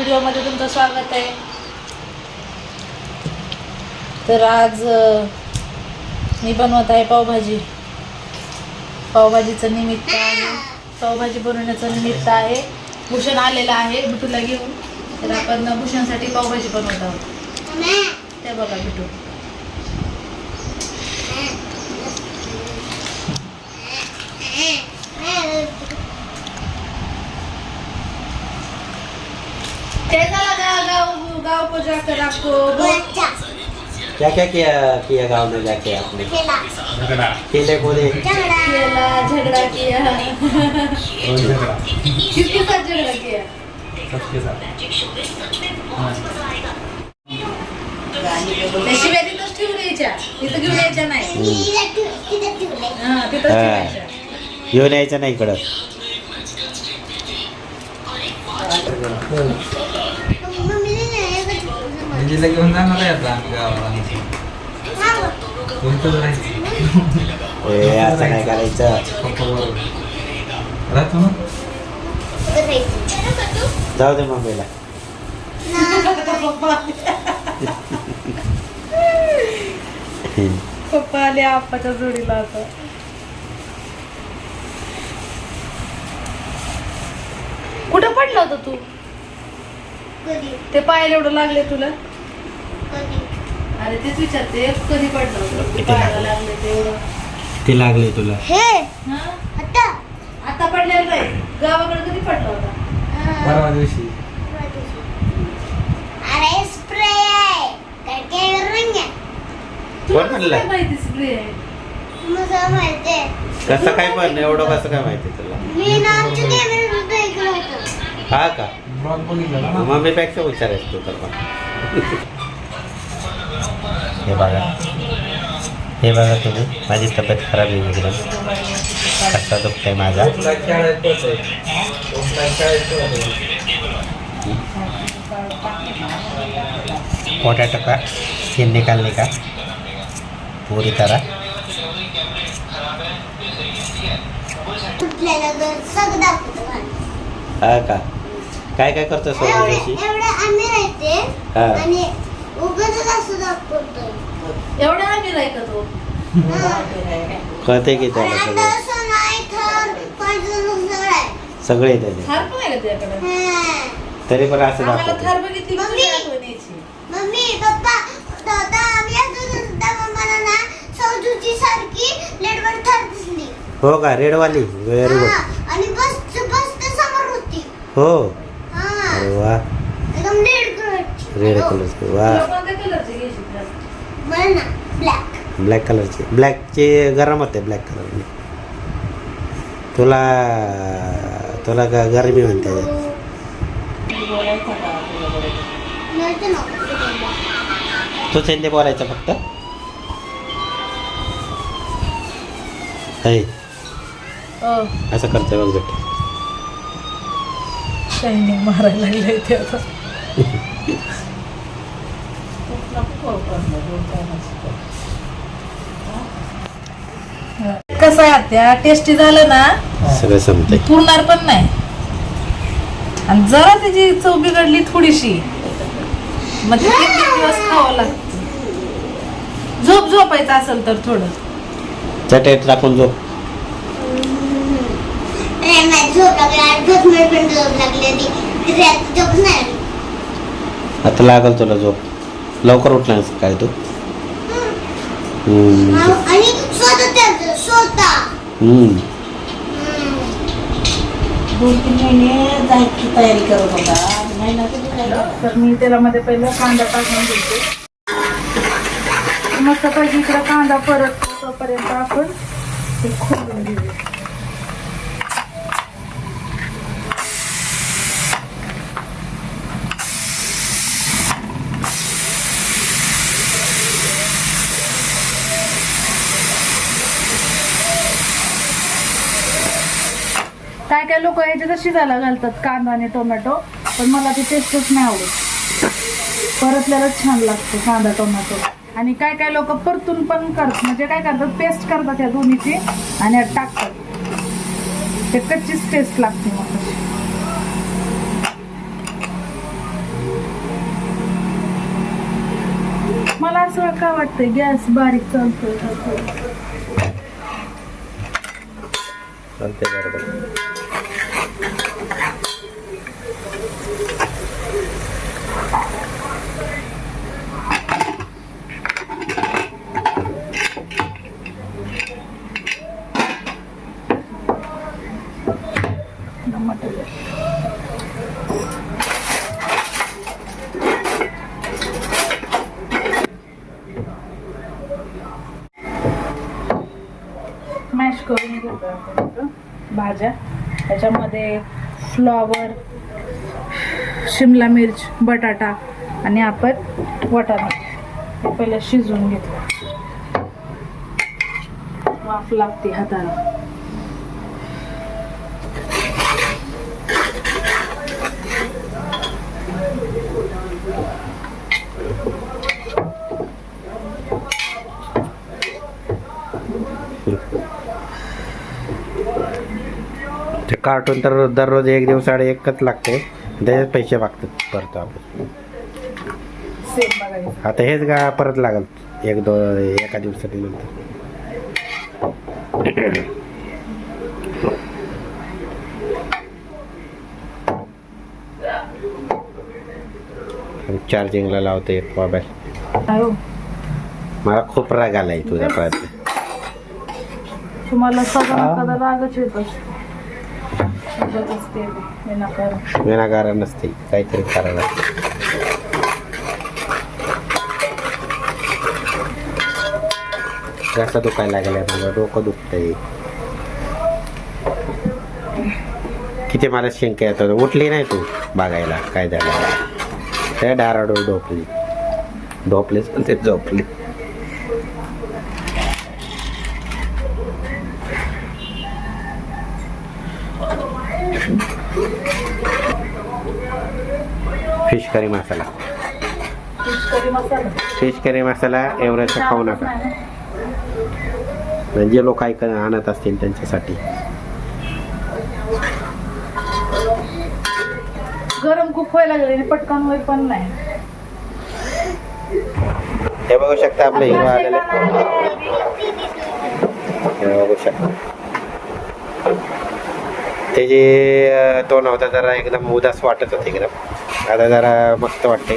व्हिडिओमध्ये तुमचं स्वागत आहे. तर आज मी बनवत आहे पावभाजी. पावभाजीचं निमित्त आहे. पावभाजी बनवण्याचं निमित्त आहे. भूषण आलेलं आहे. बिटूला घेऊन. तर आपण भूषणसाठी पावभाजी बनवत आहोत. ते बघा बिटू. ते झालं का गाव गाव पूजा कर आपको? क्या क्या किया किया गांव में जाके आपने? झगड़ा। केले बोले केला झगड़ा किया। और झगड़ा। किसके साथ झगड़ा किया? सबके साथ। हाँ। त्या शिव्या तिथंच ठेवून यायच्या तिथं घेऊन यायच्या. नाही हा तिथंच हा. ठेवायच्या येऊन यायचं नाही इकडं. दिदीला घेऊन जाणार आहे आता आम्ही गावाला. कोणतंच राहायचं ए असं नाही करायचं? पप्पा बरोबर. राहतो ना? जाऊ दे मम्मीला पप्पा आले आप्पाच्या जोडीला आता. कुठं पडलं होतं तू? ते पायाला एवढं लागले तुला? तेच विचारते कधी पडलं किती लागले? लागले ते लागले तुला. हा? आता? पडलेलं नाही. गावाकडे कधी पडला होता? परवा दिवशी. अरे स्प्रे आहे. काय काय रंग आहे तुला कसं म्हणलं? काय माहिती स्प्रे आहे? मला माहिती? आहे कसं काय पण एवढं कसं काय माहिती तुला? मी ना आमच्या कॅमेऱ्यात ऐकलं होतं. हा का? ब्लॉग बघितला ना? मम्मीपेक्षा हुशार आहेस तू तर पण. हे बघा हे बघा तुम्ही माझी तब्येत खराब आहे एकदम कसा माझा. तुला खेळायचं होतं. पोटॅटो का स्किन निकालने का पूरी तरह. हा का काय काय करतो राहते हा. का तो? कळते की त्याला सगळं? सगळं. त्याचे थार पण आहे का तुझ्याकडे. तरी पण असं आम्हाला दाखवते थार बघितली की. तुझी आठवण यायची. हो का? रेडवाली. व्हेरी हा, गुड आणि बस बस त्या समोर होती. हो. हा. अरे वा. एकदम रेड कलरची. रेड हो. कलरची वा तुला कोणत्या कलरची घ्यायची dress? मला ना ब्लॅक ब्लॅक कलरची ब्लॅकची गरम होते ब्लॅक कलरने तुला तुला का गरमी म्हणते. तू हिंदी बोलायचं फक्त. हे अ, असं करतोय बघ शायनिंग मारायला लागले ते आता. कसं आहे आत्या? टेस्टी झालं ना? सगळं संपतंय. पुरणार पण नाही. आणि जरा त्याची चव बिघडली थोडीशी. मग ते तीन तीन दिवस खावं लागतं? झोप झोपायचं असेल तर थोडं. चटेट टाकून झोप. आता लागल तुला झोप. लवकर उठला काय तू. हा. दोन तीन महिने जायची तयारी करत होता? तर मी तेलामध्ये पहिलं कांदा टाकून घेते मस्त पैकी इकडं कांदा परत तोपर्यंत आपण ते खोलून घेऊया काय लोक याच्यात शिजायला घालतात कांदा आणि टोमॅटो पण मला ती टेस्टच नाही आवडत. परतल्यालाच छान लागतो कांदा टोमॅटो. आणि काय काय लोक परतून पण करतात म्हणजे काय करतात पेस्ट करतात या दोन्हीची आणि टाकतात. ते कच्चीच टेस्ट लागते मग मला असं का वाटतं गॅस बारीक चालतोय. चालतंय बरोबर. त्याच्यामध्ये फ्लॉवर शिमला मिर्च बटाटा आणि आपण वटाणा. हे पहिलं शिजवून घेतलं. वाफ लागते हाताला. कार्टून तर दररोज एक दिवसाआड एकच लागते. त्याच्यात पैसे मागतात परत आपण. आता हेच का परत लागल. एक दो एका दिवसाची नंतर. चार्जिंगला लावते मोबाईल मला खूप राग आलाय तुझा प्रयत्न तुम्हाला विनाकारण नसते काहीतरी कारण असते. घसा दुखायला लागलाय मला डोकं दुखतंय. किती मला शंका येत होतं उठली नाही तू बघायला. काय झालं? त्या डाराडो ढोपली ढोपलीच पण ते झोपली. करी मसाला. फिश करी मसाला एवढ्याचा खाऊ नका. म्हणजे लोक ऐक आणत असतील त्यांच्यासाठी. गरम खूप व्हायला लागले पटकन होईल पण नाही. हे बघू शकता आपलं हिरवा आलेलं. हे बघू शकता. ते जे अं, तोंड होता जरा एकदम उदास वाटत होते एकदम. आता जरा मस्त वाटते.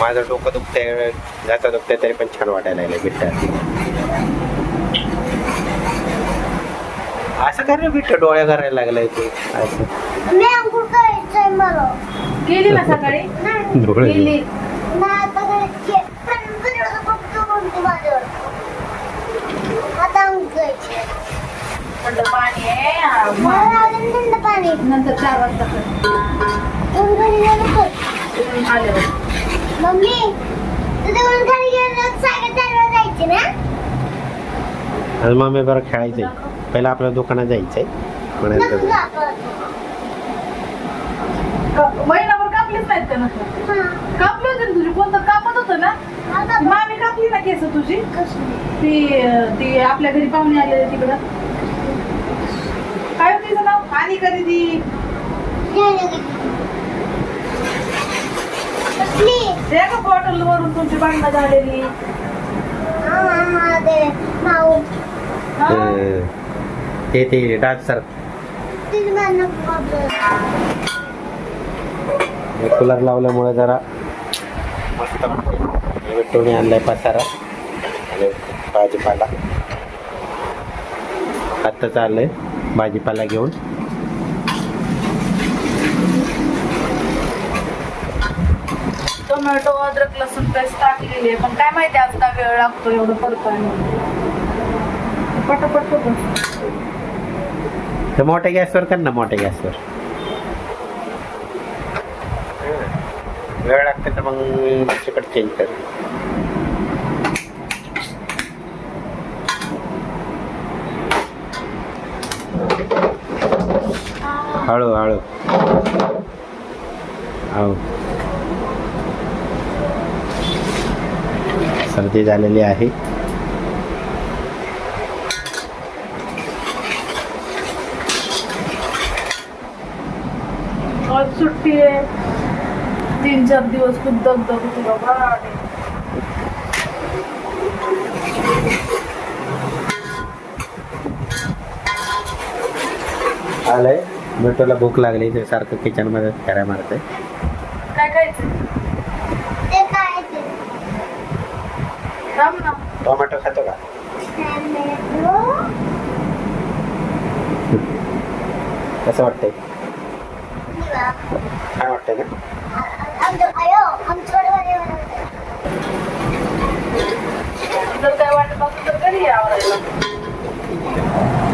माझं डोकं दुखतंय जाता दुखतंय तरी पण छान वाटायला लागलं बिट्ट. असं काय रे बिट्ट डोळ्या करायला लागलाय तू. असं. डोळे आहे. हा, थंड पाणी. नंतर चार वाजता कर. तू घरी गेलो कर तिथून आल्यावर मम्मी तुझ्याकडून खाली गेलं सायकल चालवा जायची ना आज मग मी बरं खेळायचंय. पहिला आपल्या दुकानात जायचंय. नको म्हणायचं. क- महिनाभर कापलीच नाहीत का नसलं हा. कापली होती ना तुझी? कोणतं कापत होतं ना? आता बघ. मामी कापली ना केस तुझी? कसं. ती अं, ती आपल्या घरी पाहुणे आलेले तिकडं. काय होतं तिचं नाव? आणि कधी ती गेली. ते का बॉटल वरून तुमची भांडणं झालेली हा, हा, ते. हा? ते भांडणं problem. कूलर लावल्यामुळे जरा मस्त विठ्ठलने आणलाय पसारा आणि भाजीपाला आत्ता चाललंय भाजीपाला घेऊन टोमॅटो अद्रक लसूण पेस्ट टाकलेली आहे. पण काय माहिती आज का वेळ लागतो एवढं परतायला पटापट तर मोठ्या गॅसवर कर ना मोठ्या गॅसवर. वेळ लागते तर मग दुसरीकडे चेंज कर. हळू हळू. हो सर्दी झालेली आहे. सुट्टी आहे. तीन चार दिवस खूप दगदग होती बाबा आलंय. मिठूला भूक लागली ते सारखं किचनमध्ये फेऱ्या मारते काय खायचं ते काय ते थांब ना टोमॅटो खातो का? कसं वाटतंय? छान वाटतंय ना? आमच्याकडे जर या आवरायला?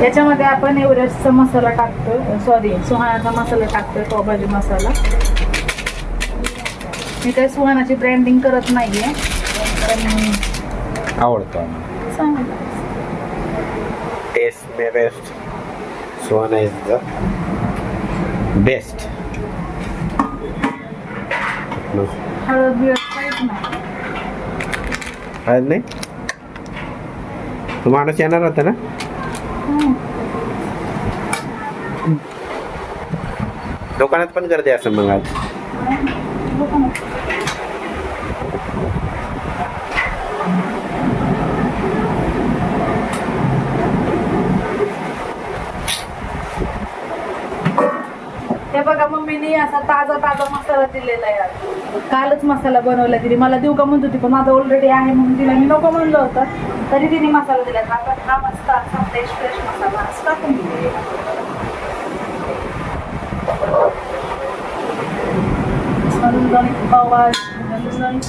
याच्यामध्ये आपण एव्हरेस्टचा मसाला टाकतो सॉरी सुहानाचा मसाला टाकतोय पावभाजी मसाला. मी काही सुहानाची ब्रँडिंग करत नाहीये पण आवडतो टेस्ट मे बेस्ट सोन इज द बेस्ट हळद नाही. तू माणूस येणार होता ना. दुकानात पण गर्दी असं मग आज बघू ना. हे मम्मीने असा ताजा ताजा मसाला दिलेला आहे. कालच मसाला बनवला तिने. मला देऊ का म्हणत होती पण माझा ऑलरेडी आहे म्हणून तिला मी नको म्हणलं होतं. तरी तिने मसाला दिला. आता हा मस्त असा फ्रेश फ्रेश मसाला. असं टाकून दिले झणझणीत पावभाजी, झणझणीत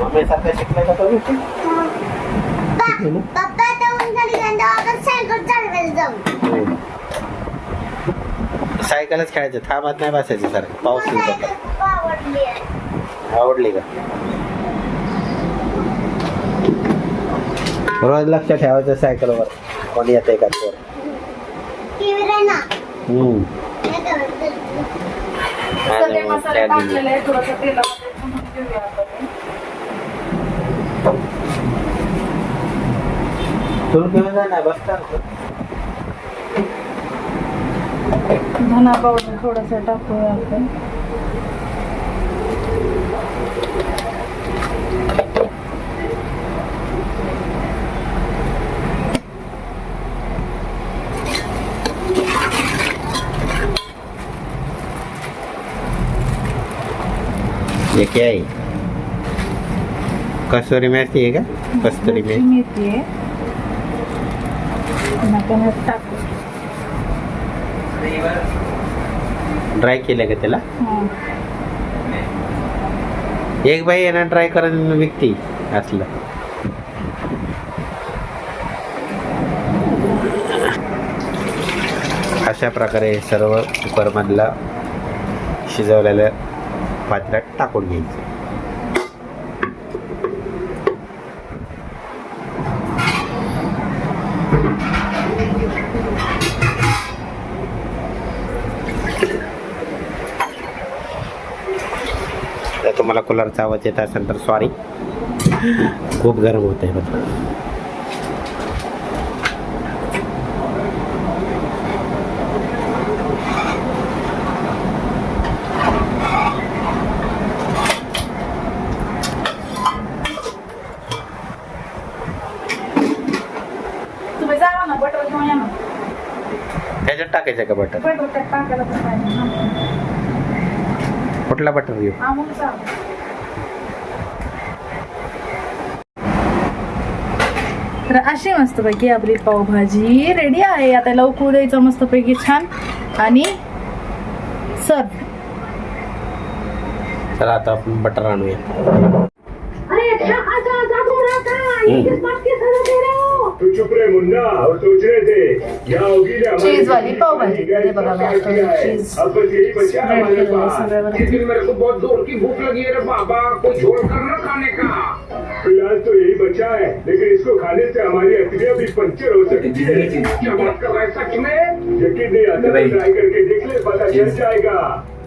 मम्मी सारखं शिकलाय का गोष्टी? पप्पा पप्पा आता उन्हाळी गंध आपण सायकल चालवायला जाऊ सायकलच खेळायचं थांबत नाही बसायचं सारखं. पाऊस आवडली का? रोज लक्ष ठेवायचं सायकलवर. कोणी येते का. हे आहे. तुला घेऊन जा ना बसता धना पावडर थोडंसं टाकूया आपण हे काय आहे कसुरी मेथी आहे का कस्तुरी मिरची मेथी। मेथी आहे आणि आपण हे टाकू ड्राय केलं का त्याला? हं. एक बाई ना ट्राय करून विकती असलं. अशा प्रकारे सर्व कुकरमधलं शिजवलेलं पात्रात टाकून घ्यायचं. तर तुम्हाला कूलरचा आवाज येत असेल तर सॉरी खूप गरम होत आहे बघा. त्याच्यात टाकायचं का बटर बटर त्यात टाकायला पण पाहिजे ना. कुठला बटर घेऊ तर अशी मस्तपैकी आपली पावभाजी रेडी आहे आता लवकर द्यायचं मस्तपैकी छान आणि सर्व तर आता आपण बटर आणूया तू चुप रे मुन्ना और सोच रहे थे यहाँ होगी ना चीज़ वाली पाव भाजी। किया। चीज़ अब बस यही बचा है हमारे पास मेरे को बहुत ज़ोर की भूख लगी है रे बाबा कुछ झोल कर ना खाने का। फ़िलहाल तो यही बचा है लेकिन इसको खाने से हमारी भी पंचर हो सकती है। क्या बात कर रहा है सच में? यकीन नहीं आता ट्राई करके देख ले पता चल जाएगा।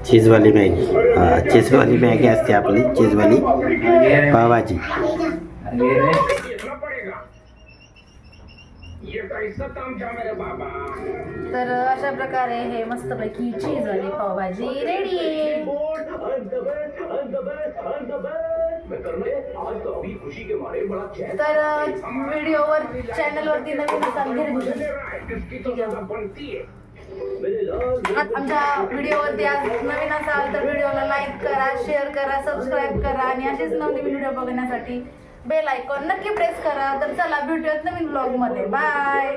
चीजवाली मॅगी हा चीजवाली मॅगी असते आपली चीजवाली पावभाजी देखना पड़ेगा तर अशा प्रकारे हे मस्तपैकी चीज वाली पावभाजी रेडी आहे. तर व्हिडिओवर चॅनलवरती नवीन असाल घरी आमच्या व्हिडिओवरती आज नवीन असाल तर व्हिडिओला लाईक करा शेअर करा सबस्क्राईब करा आणि असेच नवीन व्हिडिओ बघण्यासाठी बेल आयकॉन नक्की प्रेस करा. तर चला भेटूयात नवीन ब्लॉगमध्ये. बाय